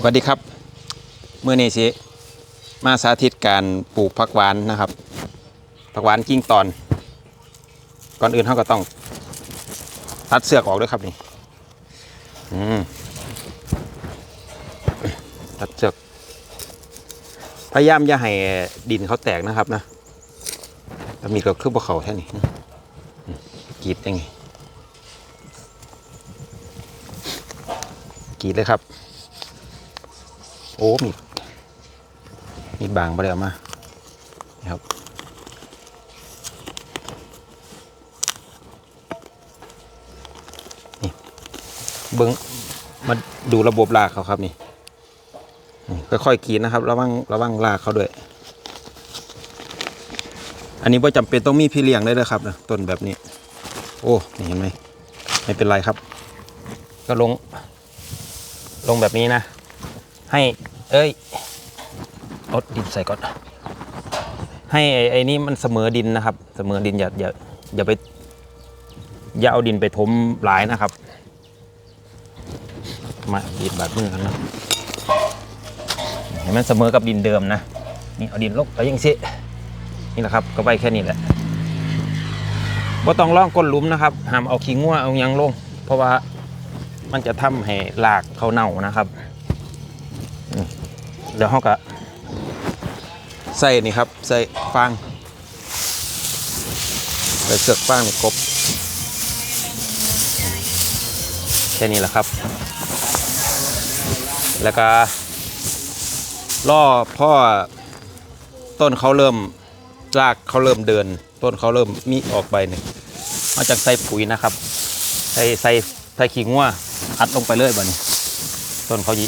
สวัสดีครับเมื่อนี้สิมาสาธิตการปลูกผักหวานนะครับผักหวานกิ้งตอน ก่อนอื่นเขาก็ต้องตัดเสือกออกด้วยครับนี่อืมตัดเสือกพยายามอย่าให้ดินเขาแตกนะครับนะถ้ามีก็คือพวกเขาแค่นี้กีดยังไงกีดเลยครับ โอ้มีมีบางไปเลยเอามานะครับนี่เบิ้งมาดูระบบรากเขาครับนี่ค่อยๆกรีดนะครับ ระวังระวังรากเขาด้วย อันนี้ว่าจำเป็นต้องมีพี่เลี้ยงได้เลยครับนะต้นแบบนี้ โอ้นี่เห็นไหมไม่เป็นไรครับ ก็ลงลงแบบนี้นะ ให้ เอ้ยเอดดินใส่ก่อน ให้ไอ้ไอ้นี่มันเสมอดินนะครับ เสมอดินอย่าอย่าอย่าไปอย่าเอาดินไปถมหลายนะครับ มาดีดบาดมือกันนะให้มันเสมอกับดินเดิมนะนี่เอาดินลงไปยังสินี่แหละครับ ก็ไปแค่นี้แหละว่าต้องล่องก้นหลุมนะครับห้ามเอาขี้งัวเอายังลง เพราะว่ามันจะทำให้รากเขาเน่านะครับ เดี๋ยวเขาก็ใส่นี่ครับใส่ฟางใส่เสือกฟางนี่กบแค่นี้แหละครับ แล้วก็ล่อพ่อต้นเขาเริ่มรากเขาเริ่มเดิน ต้นเขาเริ่มมีออกใบหนึ่งมาจากใส่ปุ๋ยนะครับ ใส่ใส่ใส่ขี้งัวอัดลงไปเลยบ่นี้ ต้นเขายิ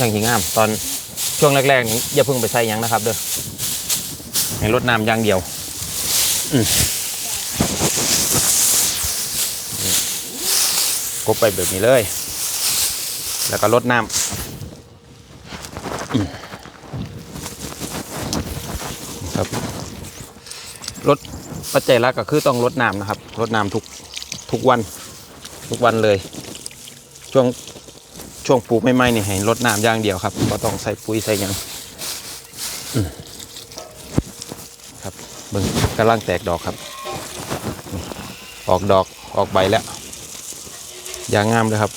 ยังหิงามตอน ช่วงแรกๆนี้อย่าเพิ่งไปใส่ยังนะครับเด้อให้รดน้ำอย่างเดียวอืมนี่กบไปแบบนี้เลย แล้วก็รดน้ำครับรดปัจจัยหลักก็คือต้องรดน้ำนะครับรดน้ำทุกทุกวันทุกวันเลย ช่วง ช่วงปลูกใหม่ๆนี่ให้รดน้ำอย่างเดียวครับก็ต้องใส่ปุ๋ยใส่ยังครับเบิ่งกำลังแตกดอกครับ ออกดอกออกใบแล้วอย่างงามเลยครับ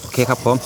โอเคครับผม